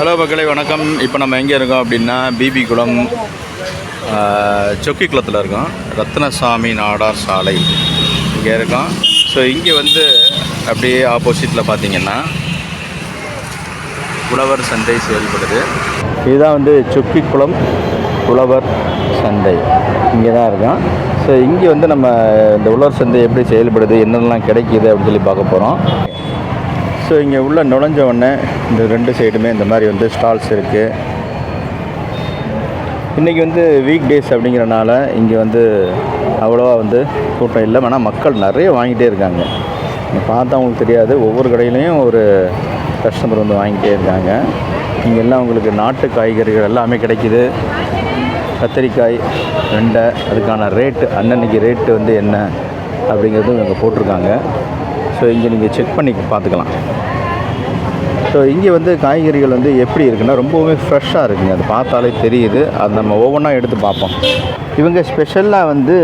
Hello மக்களே வணக்கம். இப்போ நம்ம எங்கே இருக்கோம் அப்படின்னா பிபி குளம் சொக்கி குளத்தில் இருக்கோம். ரத்னசாமி நாடார் சாலை இங்கே இருக்கோம். ஸோ இங்கே வந்து அப்படியே ஆப்போசிட்டில் பார்த்தீங்கன்னா உழவர் சந்தை செயல்படுது. இதுதான் வந்து சொக்கி குளம் உழவர் சந்தை. இங்கே தான் இருக்கோம். ஸோ இங்கே வந்து நம்ம இந்த உழவர் சந்தை எப்படி செயல்படுது என்னென்னலாம் கிடைக்கிது அப்படின்னு சொல்லி பார்க்க போகிறோம் ஸோ இங்கே உள்ள நுழைஞ்ச உடனே இந்த ரெண்டு சைடுமே இந்த மாதிரி வந்து ஸ்டால்ஸ் இருக்குது இன்றைக்கி வந்து வீக் டேஸ் அப்படிங்கிறனால இங்கே வந்து அவ்வளோவா வந்து கூட்டம் இல்லை. ஆனால் மக்கள் நிறைய வாங்கிட்டே இருக்காங்க. இங்கே பார்த்தா அவங்களுக்கு தெரியாது. ஒவ்வொரு கடையிலையும் ஒரு கஸ்டமர் வந்து வாங்கிட்டே இருக்காங்க. இங்கே எல்லாம் உங்களுக்கு நாட்டு காய்கறிகள் எல்லாமே கிடைக்குது. கத்திரிக்காய் வெண்டை அதுக்கான ரேட்டு அன்னன்னைக்கு ரேட்டு வந்து என்ன அப்படிங்கிறதும் இங்கே போட்டிருக்காங்க. ஸோ இங்கே நீங்கள் செக் பண்ணி பார்த்துக்கலாம். ஸோ இங்கே வந்து காய்கறிகள் வந்து எப்படி இருக்குன்னா ரொம்பவுமே ஃப்ரெஷ்ஷாக இருக்குங்க. அது பார்த்தாலே தெரியுது. அது நம்ம ஒவ்வொன்றா எடுத்து பார்ப்போம். இவங்க ஸ்பெஷலாக வந்து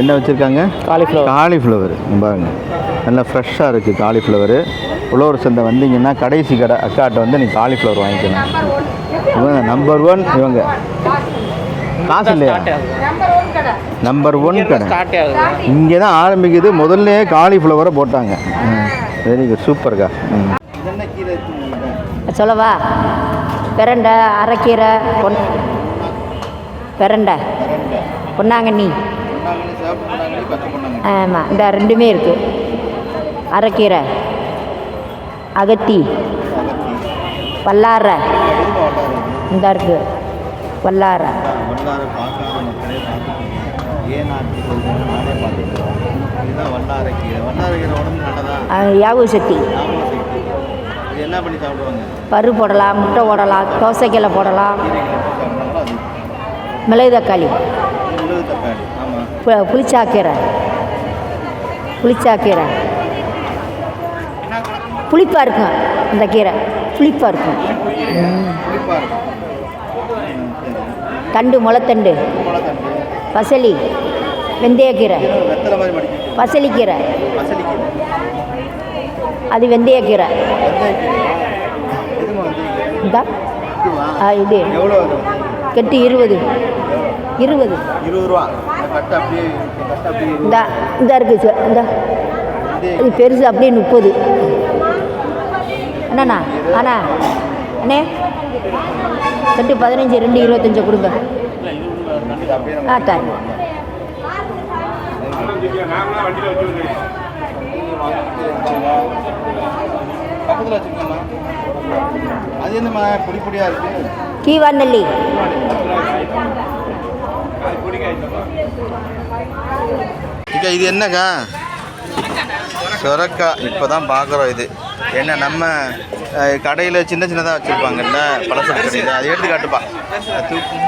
என்ன வச்சுருக்காங்க? காலிஃப்ளவர் காலிஃப்ளவர் பாருங்க. நல்லா ஃப்ரெஷ்ஷாக இருக்குது காலிஃப்ளவரு உழவர் சந்தை வந்தீங்கன்னா கடைசி கடை அக்காட்ட வந்து நீங்கள் காலிஃப்ளவர் வாங்கிக்கணும். இவங்க நம்பர் ஒன் இவங்க. காசு இல்லையா? நம்பர் ஒன் கடை. இங்கே தான் ஆரம்பிக்குது. முதல்ல காலிஃப்ளவரை போட்டாங்க. வெரி குட் சூப்பர்க்கா ம். சொல்லவா? பிரண்டை அரைக்கீரை பொன் பிரண்டை. பொன்னாங்கண்ணி. ஆமாம் இந்த ரெண்டுமே இருக்குது அரைக்கீரை அகத்தி வல்லாரை. இந்த இருக்குது வல்லாரை. ஏன் நாட்டு சொல்கிறேன் நானே பார்த்துக்கிறோம் இதுதான் வல்லாரைக்கீரை வல்லாரைக்கீரை உடம்பு நல்லதா அஹ், யாவு சக்தி. இது என்ன பண்ணி சாப்பிடுவாங்க? பரு போடலாம் முட்டை போடலாம் தோசைக்கீரை போடலாம். மிளகு தக்காளி. உழவு தக்காளி ஆமாம் புளிச்சாக்கீரை. புளிச்சாக்கீரை. புளிப்பாக இருக்கும் இந்த கீரை. புளிப்பாக இருக்கும். தண்டு முளைத்தண்டு. பசலி வெந்தயக்கீரை. பசலிக்கீரை. அது வெந்தயக்கீரை. இது. அது கெட்டு இருபது. இருபது. இருபது ரூபா இந்த இந்த இருக்குது சார் இந்த. இது பெருசு அப்படியே முப்பது. அண்ணா அண்ணா. அண்ணே. கட்டு பதினஞ்சு ரெண்டு இருபத்தஞ்சு கொடுங்க. ஆ பக்கத்தில் அது என்னம்மா பொடி பொடியாக இருக்கு? கீவா நெல்லி இக்கா இது என்னக்கா? சுரக்கா. இப்போ தான் பார்க்குறோம் இது. என்ன நம்ம கடையில் சின்ன சின்னதாக வச்சுருப்பாங்கல்ல பழசு கடையில். அதை எடுத்து காட்டுப்பா தூக்கு.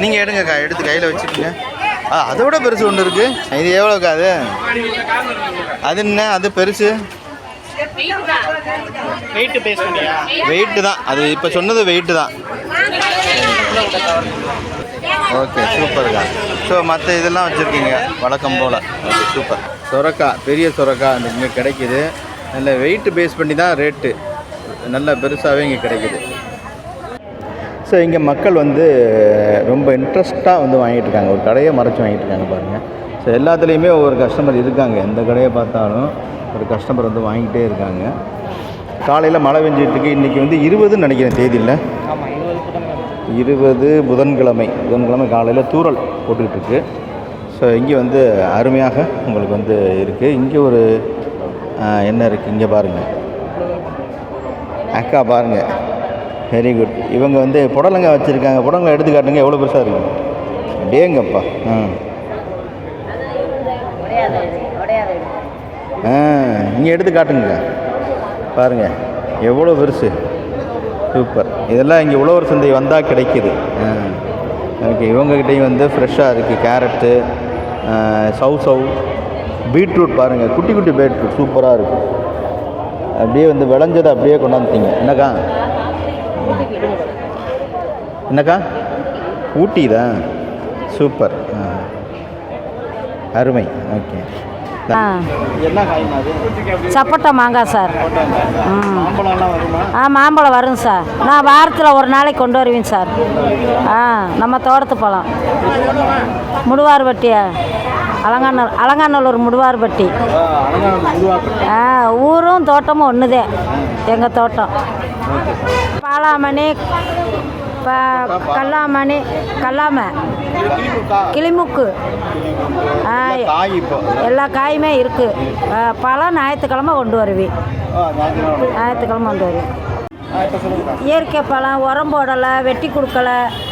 நீங்கள் எடுங்கக்கா எடுத்து கையில் வச்சுக்கோங்க. ஆ அதை விட பெருசு ஒன்று இருக்குது இது எவ்வளோக்கா அது? அது என்ன? அது பெருசு? வெயிட்டு தான். அது இப்போ சொன்னது வெயிட்டு தான். ஓகே சூப்பர்க்கா ஸோ மற்ற இதெல்லாம் வச்சுருக்கீங்க. வழக்கம் போல். ஓகே சூப்பர் சொரக்கா பெரிய சொரக்கா இங்கே கிடைக்குது. நல்ல வெயிட் பேஸ் பண்ணி தான் ரேட்டு நல்ல பெருசாகவே இங்கே கிடைக்குது. ஸோ இங்கே மக்கள் வந்து ரொம்ப இன்ட்ரெஸ்ட்டாக வந்து வாங்கிட்டு இருக்காங்க ஒரு கடையை மறைச்சு வாங்கிட்டு இருக்காங்க பாருங்கள் ஸோ எல்லாத்துலேயுமே ஒவ்வொரு கஸ்டமர் இருக்காங்க. எந்த கடையை பார்த்தாலும் ஒரு கஸ்டமர் வந்து வாங்கிட்டே இருக்காங்க. காலையில் மழை பெஞ்சிட்டு இருக்கு இன்றைக்கி வந்து இருபதுன்னு நினைக்கிறேன் தேதியில். இருபது புதன்கிழமை. புதன்கிழமை. காலையில் தூறல் போட்டுக்கிட்டு ஸோ இங்கே வந்து அருமையாக உங்களுக்கு வந்து இருக்குது இங்கே ஒரு என்ன இருக்குது இங்கே பாருங்கள் அக்கா பாருங்கள் வெரி குட் இவங்க வந்து புடலங்காய் வச்சுருக்காங்க. புடலங்காய் எடுத்து காட்டுங்க. எவ்வளோ பெருசாக இருக்குது டேங்கப்பா. ஆ. இங்கே எடுத்து காட்டுங்க. பாருங்கள் எவ்வளோ பெருசு. சூப்பர் இதெல்லாம் இங்கே உழவர் சந்தை வந்தால் கிடைக்கிது. ஆ. ஓகே இவங்ககிட்டையும் வந்து ஃப்ரெஷ்ஷாக இருக்குது கேரட்டு சவ் சவ் பீட்ரூட் பாருங்கள் குட்டி குட்டி பீட்ரூட் சூப்பராக இருக்குது அப்படியே வந்து விளைஞ்சதை அப்படியே கொண்டாந்துட்டீங்க. என்னக்கா? என்னக்கா? ஊட்டி தான் சூப்பர் அருமை. ஓகே. ஆ. சப்போட்டா மாங்காய் சார். ஆ. மாம்பழம் வருங்க சார். நான் வாரத்தில் ஒரு நாளைக்கு கொண்டு வருவேன் சார். ஆ நம்ம தோட்டத்து பழம் முடுவார்பட்டியா அலங்காநல்லூர் அலங்காநல்லூர் முடுவார்பட்டி. ஆ ஊரும் தோட்டமும் ஒன்றுதே எங்கள் தோட்டம். பாலாமணி ப கல்லாமணி கல்லாமை. கிளிமுக்கு. எல்லா காயுமே இருக்குது பழம் ஞாயிற்றுக்கிழமை கொண்டு வருவேன் ஞாயிற்றுக்கிழமை கொண்டு வருவேன் இயற்கை பழம் உரம் போடலை வெட்டி கொடுக்கல.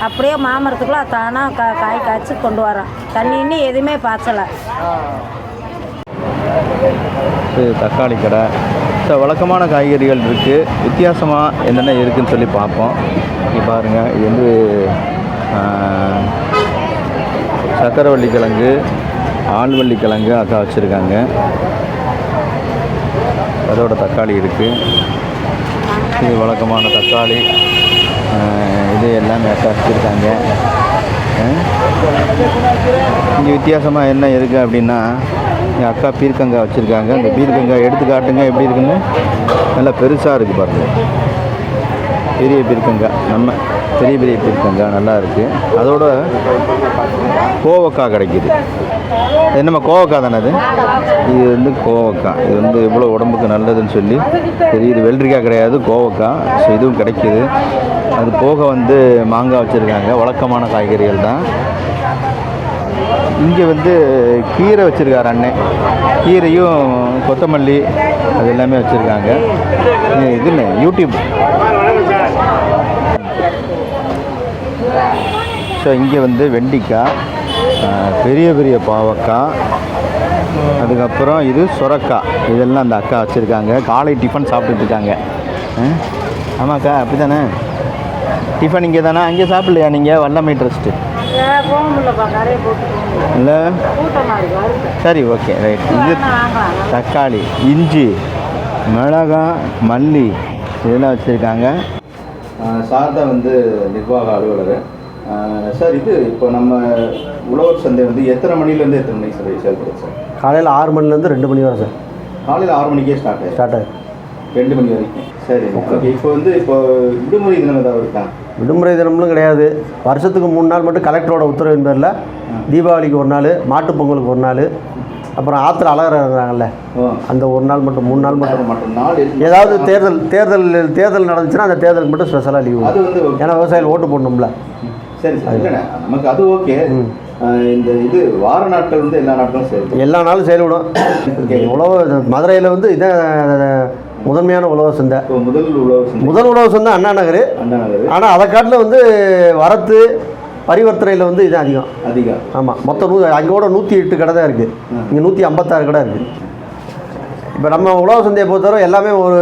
அப்படியே மாமரத்துக்குள்ள தானாக கா காய் காய்ச்சி கொண்டு வரோம். தண்ணி இன்னும் எதுவுமே பாய்ச்சலை. இது தக்காளி கடை. ஸோ வழக்கமான காய்கறிகள் இருக்குது வித்தியாசமாக என்னென்ன இருக்குதுன்னு சொல்லி பார்ப்போம். இங்கே பாருங்கள் இது வந்து சக்கரவள்ளி கிழங்கு ஆள்வள்ளி கிழங்கு அக்கா வச்சுருக்காங்க. அதோட தக்காளி இருக்குது இது வழக்கமான தக்காளி இது எல்லாமே அக்கா வச்சுருக்காங்க இங்கே வித்தியாசமாக என்ன இருக்குது அப்படின்னா என் அக்கா பீர்க்கங்காய் வச்சுருக்காங்க. அந்த பீர்க்கங்காய் எடுத்து காட்டுங்க எப்படி இருக்குன்னு. நல்லா பெருசாக இருக்குது பாருங்கள் பெரிய பீர்க்கங்காய் நம்ம பெரிய பெரிய பீர்க்கங்காய் நல்லா இருக்குது அதோட கோவக்காய் கிடைக்கிது. என்னம்மா கோவக்காய் தானே அது? இது வந்து கோவக்காய். இது வந்து எவ்வளோ உடம்புக்கு நல்லதுன்னு சொல்லி தெரியுது. வெள்ளரிக்காய் கிடையாது கோவக்காய். ஸோ இதுவும் கிடைக்கிது. அது போக வந்து மாங்காய் வச்சுருக்காங்க. வழக்கமான காய்கறிகள் தான். இங்கே வந்து கீரை வச்சுருக்காரு அண்ணன் கீரையும் கொத்தமல்லி அது எல்லாமே வச்சுருக்காங்க. இது இல்லை யூடியூப். ஸோ இங்கே வந்து வெண்டிக்காய் பெரிய பெரிய பாவக்காய் அதுக்கப்புறம் இது சுரக்காய் இதெல்லாம் அந்த அக்கா வச்சுருக்காங்க. காலை டிஃபன் ஆ? ஆமாக்கா அப்படி தானே டிஃபன் இங்கே தானே? அங்கே சாப்பிட்லையா நீங்கள் வல்லமை ட்ரஸ்ட்டு இல்லை சரி ஓகே ரைட் இது தக்காளி இஞ்சி மிளகாய் மல்லி இதெல்லாம் வச்சுருக்காங்க. சார் தான் வந்து நிர்வாக அலுவலர். சார் இது இப்போ நம்ம உழவர் சந்தை வந்து எத்தனை மணிலேருந்து எத்தனை மணிக்கு சார் செயல்படுது சார்? காலையில் ஆறு மணிலேருந்து ரெண்டு மணி வரை சார். காலையில் ஆறு மணிக்கே ஸ்டார்ட் ஆயிடும் ஸ்டார்ட் ஆகும் ரெண்டு மணி வரைக்கும். சரி ஓகே இப்போ வந்து இப்போ விடுமுறை தினம் ஏதாவது இருக்கா? விடுமுறை தினம்லாம் கிடையாது. வருஷத்துக்கு மூணு நாள் மட்டும் கலெக்டரோட உத்தரவின் பேரில் தீபாவளிக்கு ஒரு நாள் மாட்டுப் பொங்கலுக்கு ஒரு நாள் அப்புறம் ஆற்றுல அழகிறாங்கல்ல அந்த ஒரு நாள் மட்டும் மூணு நாள் மட்டும். மட்டும். ஏதாவது தேர்தல் தேர்தல் தேர்தல் நடந்துச்சுன்னா அந்த தேர்தலுக்கு மட்டும் ஸ்பெஷலாக லீவு. ஏன்னா விவசாயிகள் ஓட்டு போடணும்ல. சரி சார். நமக்கு அது ஓகே. இந்த இது வார நாட்கள் வந்து எல்லா நாட்களும் சரி எல்லா நாளும் செயல்படும் உழவு மதுரையில் வந்து இதான் முதன்மையான உழவர் சந்தை. முதல் உழவு சந்தை. முதல் உழவர் சந்தை அண்ணா நகர். அண்ணா நகர். ஆனால் அதை காட்டில் வந்து வரத்து பரிவர்த்தனையில் வந்து இது அதிகம். அதிகம். ஆமாம் மொத்தம் நூ அங்கோட நூற்றி எட்டு கடை தான் இருக்குது இங்கே நூற்றி ஐம்பத்தாறு கடை இருக்குது இப்போ நம்ம உழவு சந்தையை பொறுத்தவரை எல்லாமே ஒரு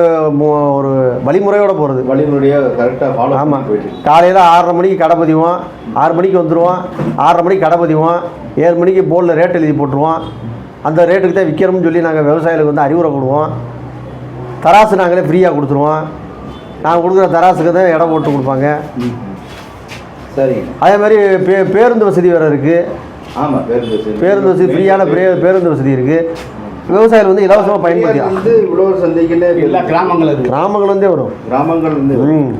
ஒரு வழிமுறையோட போகிறது வழிமுறையை கரெக்டாக ஃபாலோ ஆமாம். காலையில் ஆறரை மணிக்கு கடை பதிவோம். ஆறு மணிக்கு வந்துடுவோம் ஆறரை மணிக்கு கடை பதிவோம். ஏழு மணிக்கு போர்டில் ரேட் எழுதி போட்டுருவோம். அந்த ரேட்டுக்கு தான் விற்கிறோம்னு சொல்லி நாங்கள் விவசாயிகளுக்கு வந்து அறிவுரை கொடுவோம் தராசு நாங்களே ஃப்ரீயாக கொடுத்துருவோம். நாங்கள் கொடுக்குற தராசுக்கு தான் இடம் போட்டு கொடுப்பாங்க. சரிங்க அதே மாதிரி பே பேருந்து வசதி வேறு இருக்குது ஆமாம் பேருந்து வசதி. பேருந்து வசதி ஃப்ரீயான பிரே பேருந்து. வசதி இருக்குது விவசாயிகள் வந்து இலவசமாக பயன்படுத்திக்கலாம் வந்து உழவர் சந்தைக்குன்னு எல்லா கிராமங்கள் இருக்கு கிராமங்கள் இருந்தே வரும். கிராமங்கள் வந்து ம்.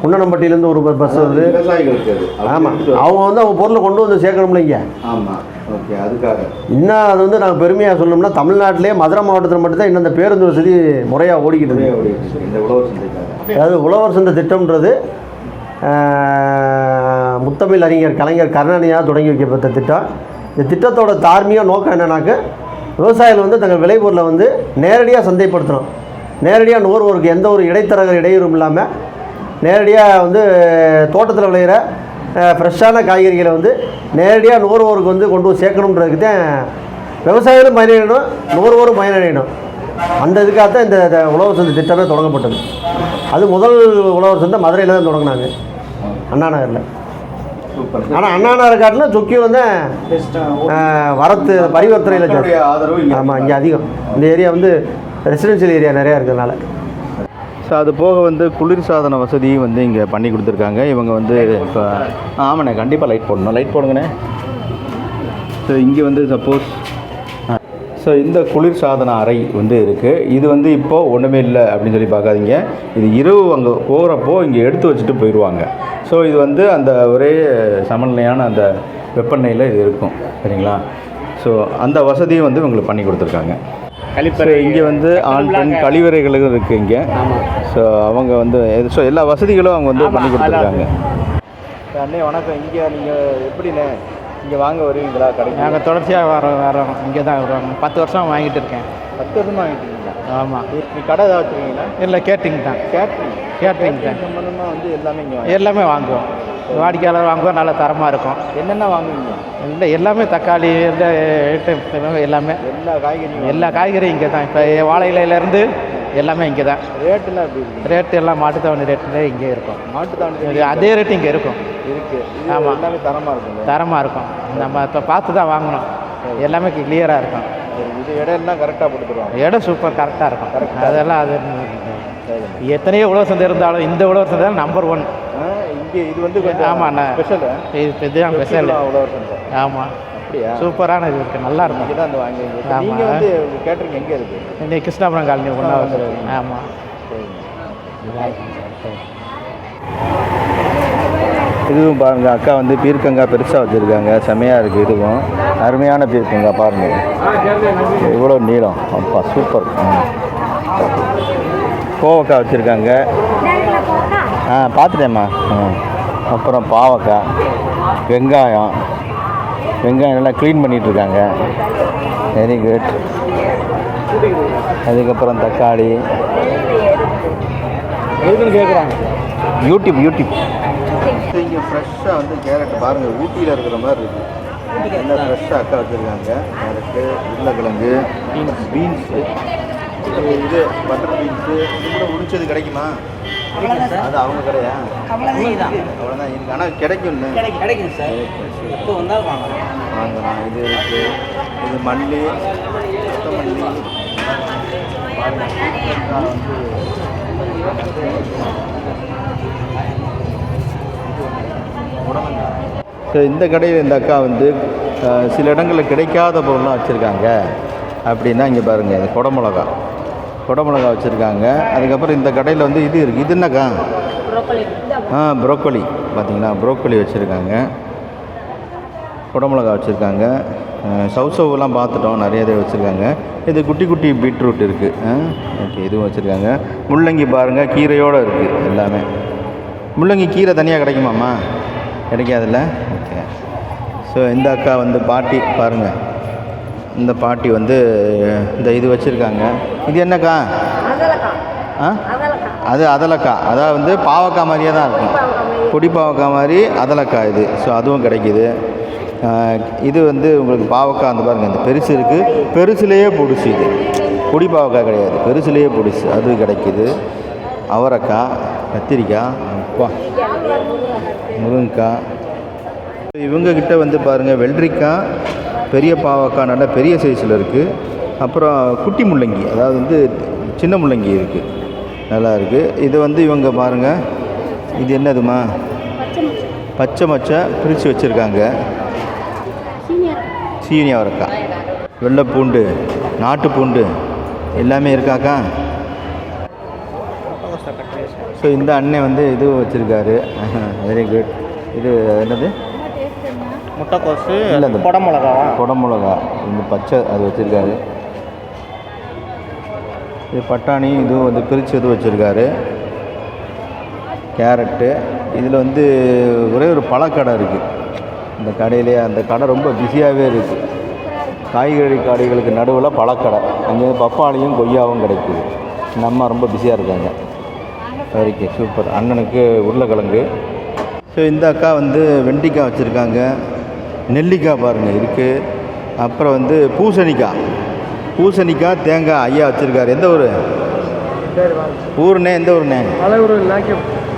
குன்னனம்பட்டியிலேருந்து ஒரு பஸ் வருது. விவசாயிகளுக்கு ஆமாம். அவங்க வந்து அவங்க பொருளை கொண்டு வந்து சேர்க்கணும்ல இங்கே. ஆமாம் ஓகே அதுக்காக. இன்னும் அது வந்து நாங்கள் பெருமையாக சொல்லணும்னா தமிழ்நாட்டிலே மதுரை மாவட்டத்தில் மட்டும்தான் இன்னும் இந்த பேருந்து வசதி முறையாக ஓடிக்கிட்டு இருக்கு. இந்த உழவர் சந்தைக்காக. அதாவது உழவர் சந்தை திட்டம்ன்றது முத்தமிழ் அறிஞர் கலைஞர் கருணாநிதியாக தொடங்கி வைக்கப்பட்ட திட்டம். இந்த திட்டத்தோட தார்மீக நோக்கம் என்னன்னாக்க விவசாயிகள் வந்து தங்கள் விளைபொருளை வந்து நேரடியாக சந்தைப்படுத்தணும். நேரடியாக நுகர்வோருக்கு எந்த ஒரு இடைத்தரகர் இடையூறும் இல்லாமல் நேரடியாக வந்து தோட்டத்தில் விளையிற ஃப்ரெஷ்ஷான காய்கறிகளை வந்து நேரடியாக நுகர்வோருக்கு வந்து கொண்டு போய் சேர்க்கணுன்றதுக்கு தான் விவசாயிகளும் பயனடையணும் நுகர்வோரும் பயனடையணும். அந்த இதுக்காக தான் இந்த இந்த உழவர் சந்தை திட்டமே தொடங்கப்பட்டது. அது முதல் உழவர் சந்தை மதுரையில் தான் தொடங்கினாங்க. அண்ணா நகரில். சூப்பர். ஆனால் அண்ணா நகர் காட்டில் சொக்கியம் வந்து வரத்து பரிவர்த்தனையில் ஆமாம் இங்கே அதிகம். இந்த ஏரியா வந்து ரெசிடென்ஷியல் ஏரியா நிறையா இருக்கிறதுனால. ஸோ அது போக வந்து குளிர்சாதன வசதியும் வந்து இங்கே பண்ணி கொடுத்துருக்காங்க. இவங்க வந்து இப்போ ஆமாண்ணே கண்டிப்பாக லைட் போடணும். லைட் போடுங்கண்ணே. ஸோ இங்கே வந்து சப்போஸ் ஸோ இந்த குளிர் சாதன அறை வந்து இருக்குது இது வந்து இப்போது ஒன்றுமே இல்லை அப்படின்னு சொல்லி பார்க்காதீங்க. இது இரவு அங்கே போகிறப்போ இங்கே எடுத்து வச்சுட்டு போயிடுவாங்க ஸோ இது வந்து அந்த ஒரே சமநிலையான அந்த வெப்பநிலையில் இது இருக்கும். சரிங்களா? ஸோ அந்த வசதியும் வந்து உங்களுக்கு பண்ணி கொடுத்துருக்காங்க. கழிப்பறை இங்கே வந்து ஆண் பெண் கழிவறைகளும் இருக்குது இங்கே. ஸோ அவங்க வந்து ஸோ எல்லா வசதிகளும் அவங்க வந்து பண்ணி கொடுத்துருக்காங்க. அண்ணே வணக்கம். இங்கே நீங்கள் எப்படிண்ணே? இங்கே வாங்க வருவீங்களா? கடைக்கு நாங்கள் தொடர்ச்சியாக வரோம் வரோம். இங்கே தான் வருவாங்க. பத்து வருஷம் வாங்கிட்டு இருக்கேன். பத்து வருஷமாக வாங்கிட்டீங்களா? ஆமாம் நீ கடை ஏதாவது வச்சுருக்கீங்களா? இல்லை கேட்டிங் தான். கேட்ரிங் கேட்ரிங் தான். சம்பந்தமாக வந்து எல்லாமே இங்கே எல்லாமே வாங்குவோம். வாடிக்கையாளர் வாங்குவோம். நல்ல தரமாக இருக்கும். என்னென்ன வாங்குவீங்க? இல்லை எல்லாமே தக்காளி இந்த ஐட்டம் எல்லாமே. எல்லா காய்கறியும் எல்லா காய்கறியும் இங்கே தான் இப்போ வாழை இலையிலேருந்து எல்லாமே இங்கே தான். ரேட்டெல்லாம் எப்படி ரேட்டு எல்லாம் மாட்டுத்தவணி ரேட்டுலே இங்கே இருக்கும். மாட்டு தாண்டி இது அதே ரேட்டு இங்கே இருக்கும். இருக்கு. இது ஆமா. எல்லாமே தரமாக இருக்கும் தரமாக இருக்கும். நம்ம இப்போ பார்த்து தான் வாங்கணும். எல்லாமே கிளியராக இருக்கும். இது இடையெல்லாம் கரெக்டாக போட்டுருவாங்க இடம் சூப்பர் கரெக்டாக இருக்கும். அதெல்லாம் அது எத்தனையோ உழவர் சந்தை இருந்தாலும் இந்த உழவர் சந்தை நம்பர் ஒன் இங்கே இது வந்து ஆமாண்ணா. ஸ்பெஷல் இது இதுதான் ஸ்பெஷல் அவ்வளோ சந்தை ஆமாம் அப்படியா? சூப்பரான இது இருக்குது நல்லா இங்கே இருக்கும். தான் வந்து வாங்குவீங்க. ஆமா. நீங்கள் வந்து கேட்ரிங் எங்கே இருக்குது இன்னைக்கு கிருஷ்ணாபுரம் காலனி ஒன்றாவது ஆமாம் இதுவும் பாருங்கள் அக்கா வந்து பீர்க்கங்காய் பெருசாக வச்சுருக்காங்க. செமையாக இருக்குது இதுவும். அருமையான பீர்க்கங்காய் பாருங்கள் இவ்வளோ நீளம். அப்பா சூப்பர். கோவக்காய் வச்சுருக்காங்க. ஆ பார்த்துட்டேம்மா ம். அப்புறம் பாவக்காய் வெங்காயம். வெங்காயம் நல்லா க்ளீன் பண்ணிகிட்ருக்காங்க வெரி குட் அதுக்கப்புறம் தக்காளி. கேட்குறாங்க யூடியூப் யூடியூப் இங்கே ஃப்ரெஷ்ஷாக வந்து கேரட் பாருங்கள் ஊட்டியில் இருக்கிற மாதிரி இருக்குது எல்லாம் ஃப்ரெஷ்ஷாக அக்கா வச்சுருக்காங்க. கேரட்டு உருளைக்கிழங்கு பீன்ஸு இது பட்டர் பீன்ஸு இது கூட உரிச்சது கிடைக்குமா? அது அவங்க கடையா? அவ்வளோதான் இருக்கு. ஆனால் கிடைக்கும்னு. கிடைக்கும். சார். இப்போ வந்தால் வாங்கலாம் வாங்கலாம் இது இருக்குது இது மல்லி. வந்து ஸோ இந்த கடையில் இந்த அக்கா வந்து சில இடங்களில் கிடைக்காத பொருள்லாம் வச்சுருக்காங்க. அப்படின்னா இங்கே பாருங்கள் இந்த குடமிளகா. குடமிளகா வச்சுருக்காங்க. அதுக்கப்புறம் இந்த கடையில் வந்து இது இருக்குது இது என்னக்கா? ஆ ப்ரோக்கோலி பார்த்தீங்களா? ப்ரோக்கோலி வச்சுருக்காங்க. குடமிளகா வச்சுருக்காங்க. சவுசவுலாம் பார்த்துட்டோம். நிறைய இது வச்சுருக்காங்க. இது குட்டி குட்டி பீட்ரூட் இருக்குது ஓகே இதுவும் வச்சுருக்காங்க. முள்ளங்கி பாருங்கள் கீரையோடு இருக்குது எல்லாமே. முள்ளங்கி கீரை தனியாக கிடைக்குமாம்மா? கிடைக்காதுல்ல? ஓகே. ஸோ இந்த அக்கா வந்து பாட்டி பாருங்கள் இந்த பாட்டி வந்து இந்த இது வச்சுருக்காங்க. இது என்னக்கா? ஆ? அது அதலக்காய் அதாவது வந்து பாவக்காய் மாதிரியே தான் இருக்கும். பொடி பாவக்காய் மாதிரி அதலக்காய் இது. ஸோ அதுவும் கிடைக்கிது. இது வந்து உங்களுக்கு பாவக்காய் அந்த பாருங்கள் இந்த பெருசு இருக்குது பெருசுலேயே பொடிசு இது. பொடி பாவக்காய் கிடையாது. பெருசுலேயே பொடிசு அது கிடைக்கிது. அவரைக்காய் கத்திரிக்காய் அப்பா முருங்கைக்காய் இவங்கக்கிட்ட வந்து பாருங்கள் வெள்ளரிக்காய் பெரிய பாவக்காய் நல்ல பெரிய சைஸில் இருக்குது அப்புறம் குட்டி முள்ளங்கி அதாவது வந்து சின்ன முள்ளங்கி இருக்குது நல்லா இருக்குது இது வந்து இவங்க பாருங்கள் இது என்னதுமா? பச்சை மச்சை பிரித்து வச்சுருக்காங்க. சீனி அவரைக்காய். வெள்ளை பூண்டு நாட்டு பூண்டு எல்லாமே இருக்காக்கா? ஸோ இந்த அண்ணன் வந்து இதுவும் வச்சுருக்காரு. வெரி குட் இது என்னது? முட்டைக்கோசு இல்ல, இந்த- குடமிளகாவா? குடமிளகா. இந்த பச்சை அது வச்சுருக்காரு. இது பட்டாணி இதுவும் வந்து பிரித்து இது வச்சுருக்காரு. கேரட்டு. இதில் வந்து ஒரே ஒரு பழக்கடை இருக்குது இந்த கடையிலே அந்த கடை ரொம்ப பிஸியாகவே இருக்குது காய்கறி கடைகளுக்கு நடுவில் பழக்கடை. அங்கே பப்பாளியும் கொய்யாவும் கிடைக்குது. இந்த அம்மா ரொம்ப பிஸியாக இருக்காங்க. சரிக்கு சூப்பர். அண்ணனுக்கு உருளைக்கிழங்கு. ஸோ இந்த அக்கா வந்து வெண்டைக்காய் வச்சுருக்காங்க. நெல்லிக்காய் பாருங்கள் இருக்குது அப்புறம் வந்து பூசணிக்காய். பூசணிக்காய் தேங்காய் ஐயா வச்சுருக்காரு. எந்த ஊர்? ஊருண்ணே எந்த ஊருண்ணே?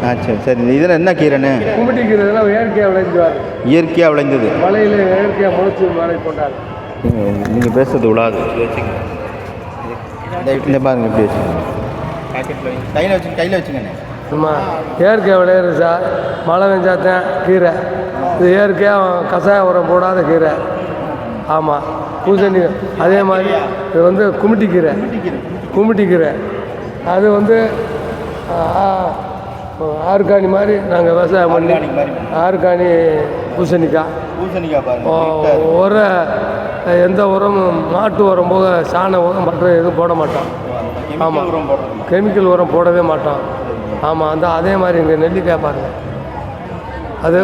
ஆ சரி சரி. இதில் என்ன கீரைண்ணே? கும்பிட்டிக்கிறதுலாம் இயற்கையாக விளைஞ்சுவார். இயற்கையாக விளைந்தது மலையில் இயற்கையாக முளைச்சி மழை போட்டார். நீங்கள் நீங்கள் பேசுறது விழாது இந்த பாருங்க இப்படி வச்சுக்கோங்க. கையில் வச்சு கையில் வச்சுக்கண்ணே சும்மா இயற்கை விளையிறது சார். மழை பெஞ்சாத்தான் கீரை. இது இயற்கையாக கஷாய உரம் போடாத கீரை. ஆமாம் பூசணி அதே மாதிரி இது வந்து குமிட்டிக்கீரை குமிட்டிக்கீரை அது வந்து ஆ, ஆர்கானி மாதிரி நாங்கள் விவசாயம் பண்ணி ஆர்கானி பூசணிக்காய். பூசணிக்காய் உர எந்த உரமும் மாட்டு உரம் போக சாண உரம் மற்ற எதுவும் போட மாட்டோம். ஆமாம் கெமிக்கல் உரம் போடவே மாட்டோம். ஆமாம் அந்த அதே மாதிரி இங்கே நெல்லிக்காய் பாருங்கள் அது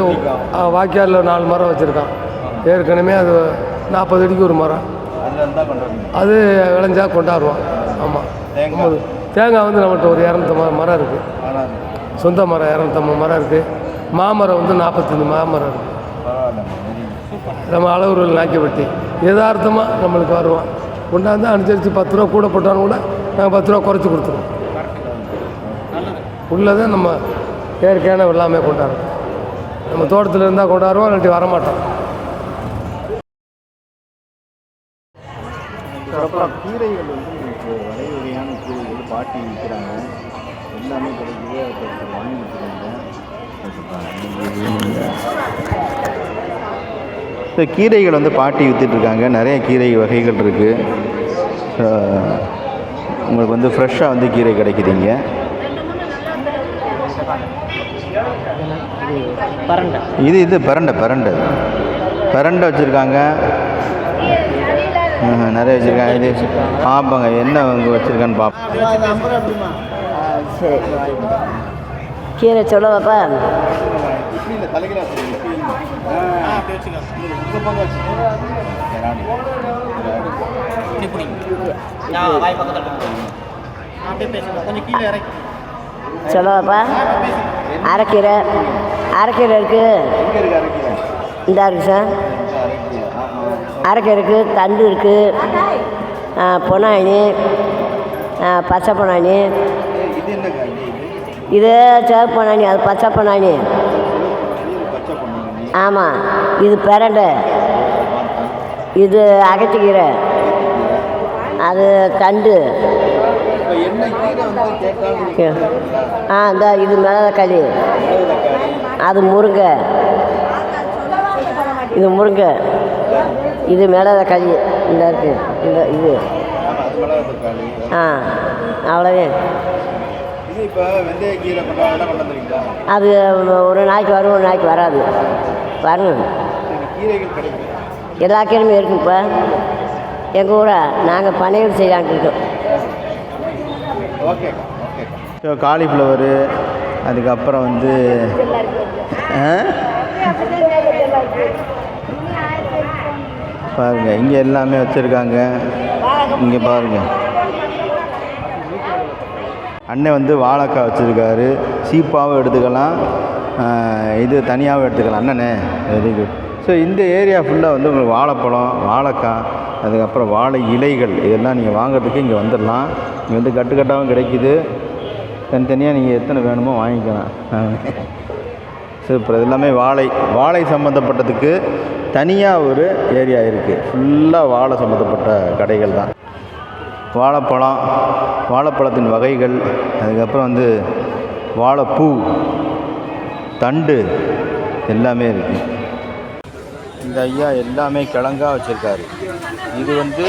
வாய்க்காலில் நாலு மரம் வச்சுருக்கான். ஏற்கனவே அது நாற்பது அடிக்கு ஒரு மரம். அது விளைஞ்சா கொண்டாடுவோம் ஆமாம் தேங்காய். தேங்காய் வந்து நம்மகிட்ட ஒரு இரநூத்தம்பது மரம் இருக்குது சொந்த மரம் இரநூத்தம்பது மரம் இருக்குது மாமரம் வந்து நாற்பத்தஞ்சு மாமரம் இருக்குது நம்ம அளவுகள் நாக்கி வெட்டி யதார்த்தமாக நம்மளுக்கு வருவோம் கொண்டாந்து அனுசரித்து பத்து ரூபா கூட போட்டாலும் கூட நாங்கள் பத்து ரூபா குறைச்சி கொடுத்துருவோம். உள்ளதை நம்ம இயற்கையான எல்லாமே கொண்டாடுறோம். நம்ம தோட்டத்தில் இருந்தால் கொண்டாடுவோம் இல்லாட்டி வரமாட்டோம். அப்புறம் கீரைகள் வந்து உங்களுக்கு வகை வகையான கீரைகள் பாட்டி விற்கிறாங்க எல்லாமே கிடைக்குது வாங்கி விற்கிறாங்க இந்த கீரைகள் வந்து பாட்டி விற்றுட்ருக்காங்க நிறைய கீரை வகைகள் இருக்குது உங்களுக்கு வந்து ஃப்ரெஷ்ஷாக வந்து கீரை கிடைக்குதுங்க பரண்டை. இது இது பரண்டை பரண்டை. பரண்டை வச்சுருக்காங்க. நிறைய வச்சுருக்காங்க. இது பார்ப்பாங்க என்ன அவங்க வச்சுருக்கான்னு பார்ப்போம் சரி. கீரை சொல்லவாப்பா சொல்லவாப்பா அரைக்கீரை. அரைக்கீரை இருக்குது இந்தா இருக்குது சார். அரைக்கீரை இருக்குது தண்டு இருக்குது பொன்னாணி பச்சை பொனாணி இது சிவப்பு பொனாணி அது பச்சை பொனாணி ஆமாம் இது பிரண்டை. இது அகத்திக்கீரை. அது தண்டு. ஆ இந்த இது மிளகாய் அது முருங்கை. இது முருங்கை. இது மிளகாய் களி. இந்த இருக்கு. இந்த இது. ஆ அவ்வளோவே. அது ஒரு நாளைக்கு வரும் ஒரு நாளைக்கு வராது. கிடைக்கும். எல்லா கிழமையும் இருக்கும் இப்போ. எங்கள் ஊரை நாங்கள் பனையூர் செய்யலான்ட்டு இருக்கோம். காலிஃப்ளவரு அதுக்கப்புறம் வந்து பாருங்க இங்கே எல்லாமே வச்சுருக்காங்க. இங்கே பாருங்க. அண்ணன் வந்து வாழைக்காய் வச்சுருக்காரு. சீப்பாகவும் எடுத்துக்கலாம். இது தனியாகவும் எடுத்துக்கலாம். அண்ணனே வெரி குட் ஸோ இந்த ஏரியா ஃபுல்லாக வந்து உங்களுக்கு வாழைப்பழம் வாழைக்காய் அதுக்கப்புறம் வாழை இலைகள் இதெல்லாம் நீங்கள் வாங்குறதுக்கு இங்கே வந்துடலாம் இங்கே வந்து கட்டுக்கட்டாகவும் கிடைக்குது. தனித்தனியாக நீங்கள் எத்தனை வேணுமோ வாங்கிக்கலாம். சூப்பர். இது எல்லாமே வாழை. வாழை சம்மந்தப்பட்டதுக்கு தனியாக ஒரு ஏரியா இருக்குது ஃபுல்லாக வாழை சம்மந்தப்பட்ட கடைகள் தான். வாழைப்பழம் வாழைப்பழத்தின் வகைகள் அதுக்கப்புறம் வந்து வாழைப்பூ தண்டு எல்லாமே இருக்குது இந்த ஐயா எல்லாமே கிழங்கா வச்சுருக்காரு. இது வந்து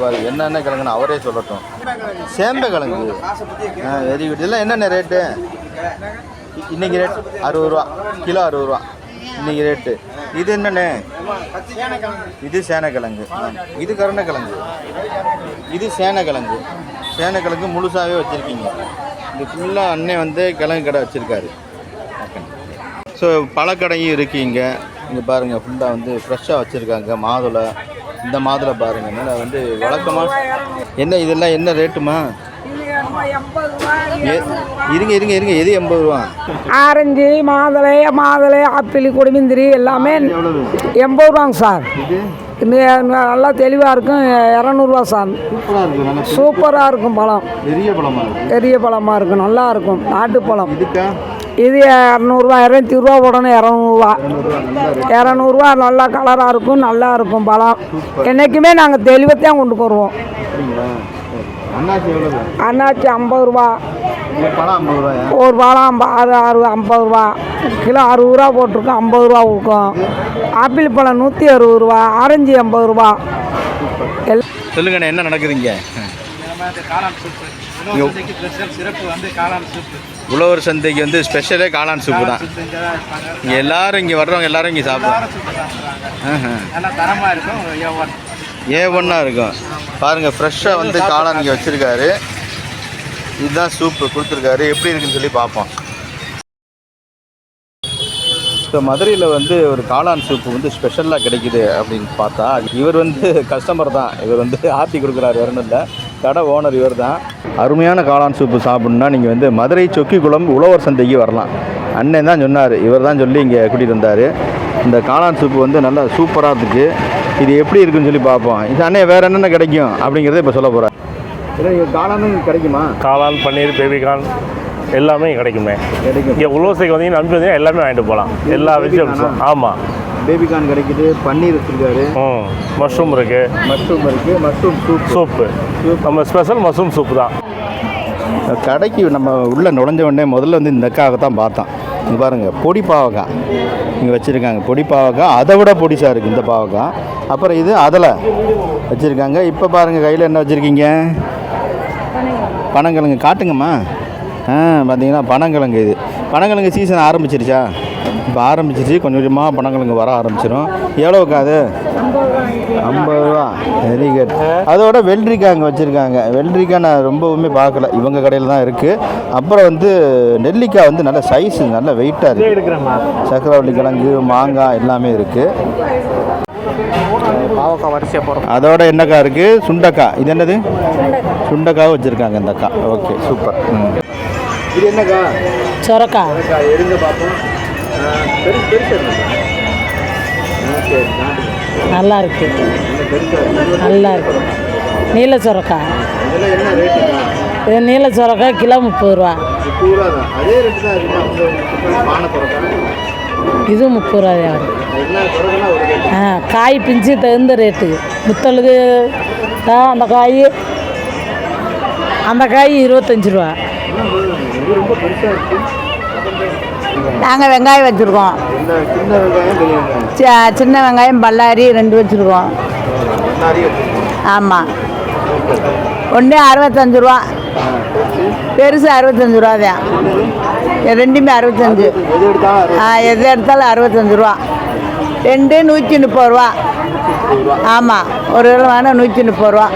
பாரு என்னென்ன கிழங்குன்னு அவரே சொல்லட்டும். சேம்ப கிழங்கு. ஆ வெரி குட் இதெல்லாம் என்னென்ன ரேட்டு இன்றைக்கி ரேட் அறுபது ரூபா. கிலோ அறுபது ரூபா. இன்றைக்கி ரேட்டு இது என்னண்ணே இது சேனக்கிழங்கு இது கருணக்கிழங்கு இது சேனக்கிழங்கு சேனக்கிழங்கு முழுசாகவே வச்சுருக்கீங்க. இது ஃபுல்லாக அண்ணன் வந்து கிழங்கு கடை வச்சுருக்காரு. ஸோ பழக்கடையும் இருக்குது இங்கே. இங்கே பாருங்கள் ஃபுல்லாக வந்து ஃப்ரெஷ்ஷாக வச்சுருக்காங்க மாதுளை. இந்த மாதுளை பாருங்கள் நல்லா வந்து வழக்கமாக என்ன இதெல்லாம் என்ன ரேட்டுமா? இருங்க இருங்க இருங்க எது எண்பது ரூபா? ஆரஞ்சு மாதுளை மாதுளை ஆப்பிள் கொடுமிந்திரி எல்லாமே எண்பது ரூபாங்க சார். நல்லா தெளிவாக இருக்கும் இரநூறுவா சார். சூப்பராக இருக்கும் பழம். பெரிய பழமாக இருக்கும் நல்லா இருக்கும் நாட்டுப்பழம் இது இரநூறுவா இரநூத்தி ரூபா உடனே இரநூறுவா. இரநூறுவா நல்லா கலராக இருக்கும் நல்லா இருக்கும் பழம். என்றைக்குமே நாங்கள் தெளிவத்தையும் கொண்டு போடுவோம். அண்ணாச்சி எவ்வளவு? அண்ணாச்சி ஐம்பது ரூபா. ஒரு பழம் ஐம்பது ஆறு ஆறு ஐம்பது ரூபா. கிலோ அறுபது ரூபா போட்டிருக்கோம் ஐம்பது ரூபா கொடுக்கும். ஆப்பிள் பழம் நூற்றி அறுபது ரூபா ஆரஞ்சு எண்பது ரூபா. எல் சொல்லுங்கண்ணே என்ன நடக்குதுங்க சிறப்பு வந்து காளான் சூப்பு உழவர் சந்தைக்கு வந்து ஸ்பெஷலே காளான் சூப்பு தான். இங்கே எல்லாரும் இங்கே வர்றவங்க எல்லாரும் இங்கே சாப்பிடுவாங்க. நல்லா தரமாக இருக்கும் ஏ ஒன்றா இருக்கும். பாருங்கள் ஃப்ரெஷ்ஷாக வந்து காளான் இங்கே வச்சுருக்காரு. இதுதான் சூப்பு கொடுத்துருக்காரு. எப்படி இருக்குன்னு சொல்லி பார்ப்போம். இப்போ மதுரையில் வந்து ஒரு காளான் சூப்பு வந்து ஸ்பெஷலாக கிடைக்குது அப்படின்னு பார்த்தா இவர் வந்து கஸ்டமர் தான். இவர் வந்து ஆர்த்தி கொடுக்குறாரு வேறு இல்லை. கடை ஓனர் இவர் தான். அருமையான காளான் சூப்பு சாப்பிட்ணுன்னா நீங்கள் வந்து மதுரை சொக்கிக்குளம் உழவர் சந்தைக்கு வரலாம். அண்ணன் தான் சொன்னார். இவர் தான் சொல்லி இங்கே கூட்டிகிட்டு வந்தார். இந்த காளான் சூப்பு வந்து நல்லா சூப்பராக இருந்துச்சு இது எப்படி இருக்குன்னு சொல்லி பார்ப்போம். இது அண்ணே வேறு என்னென்ன கிடைக்கும் அப்படிங்கிறத இப்போ சொல்ல போகிறேன் காளானும் கிடைக்குமா? காளான் பன்னீர் பேபிகார்ன் எல்லாமே கிடைக்குமே. கிடைக்கும். இங்கே உலோசைக்கு வந்தீங்கன்னா அனுப்பி வந்தீங்கன்னா எல்லாமே வாங்கிட்டு போகலாம். எல்லா வெஜிடபிள்ஸும் ஆமாம் பேபிகார்ன் கிடைக்குது. பன்னீர் வச்சுருக்காரு. ம் மஷ்ரூம் இருக்குது மஷ்ரூம் இருக்குது மஷ்ரூம் சூப் சூப்பு நம்ம ஸ்பெஷல் மஷ்ரூம் சூப்பு தான். கடைக்கு நம்ம உள்ளே நுழைஞ்ச உடனே முதல்ல வந்து இந்த அக்காவை தான் பார்த்தோம். இங்கே பாருங்கள் பொடி பாவக்காய் இங்கே வச்சுருக்காங்க. பொடி பாவக்காய் அதை விட பொடிசாக இருக்குது இந்த பாவக்காய். அப்புறம் இது அதில் வச்சுருக்காங்க. இப்போ பாருங்கள் கையில் என்ன வச்சுருக்கீங்க? பனங்கிழங்கு. காட்டுங்கம்மா. பார்த்தீங்கன்னா பனங்கிழங்கு இது. பனங்கிழங்கு சீசன் ஆரம்பிச்சிருச்சா? இப்போ ஆரம்பிச்சிருச்சு. கொஞ்சம் கொஞ்சமாக பனங்கிழங்கு வர ஆரம்பிச்சிடும் எவ்வளோக்கா அது? ஐம்பது ரூபா. வெரி குட் அதோட வெள்ளரிக்காய் அங்கே வச்சுருக்காங்க. வெள்ளரிக்காய் நான் ரொம்பவுமே பார்க்கல. இவங்க கடையில் தான் இருக்குது அப்புறம் வந்து நெல்லிக்காய் வந்து நல்ல சைஸ் நல்ல வெயிட்டாக இருக்குது சக்கரவள்ளி கிழங்கு மாங்காய் எல்லாமே இருக்குது பாவக்காய் வரிசையாக போகிறோம் அதோட என்னக்காய் இருக்குது சுண்டக்காய். இது என்னது? சுண்டக்காய் வச்சுருக்காங்க இந்த அக்கா. ஓகே சூப்பர் ம். இது என்னக்கா? சொரக்கா. எடுங்க பார்ப்போம் பெருசு பெருசு சரி நல்லா இருக்கு. நல்லா இருக்கு. நீல சொரக்கா. இது நீல சொரக்கா கிலோ முப்பது ரூபா. இது முப்பது ரூபாயா ஆ காய் பிஞ்சு தகுந்த ரேட்டு முத்தலுக்கு அந்த காய் அந்த காய் இருபத்தஞ்சி ரூபா. இது ரொம்ப பெருசாக இருக்குது நாங்கள் வெங்காயம் வச்சுருக்கோம். சின்ன வெங்காயம் பெரிய வெங்காயம்? சின்ன வெங்காயம் பல்லாரி ரெண்டு வச்சுருக்கோம். ஆமாம் ஒன்று அறுபத்தஞ்சு ரூபா. பெருசு? அறுபத்தஞ்சு ரூபா தான். ரெண்டுமே அறுபத்தஞ்சு. ஆ எது எடுத்தாலும் அறுபத்தஞ்சு ரூபா. ரெண்டு நூற்றி முப்பது ரூபா. ஆமாம் ஒரு கிலோ வேணால் நூற்றி முப்பது ரூபா.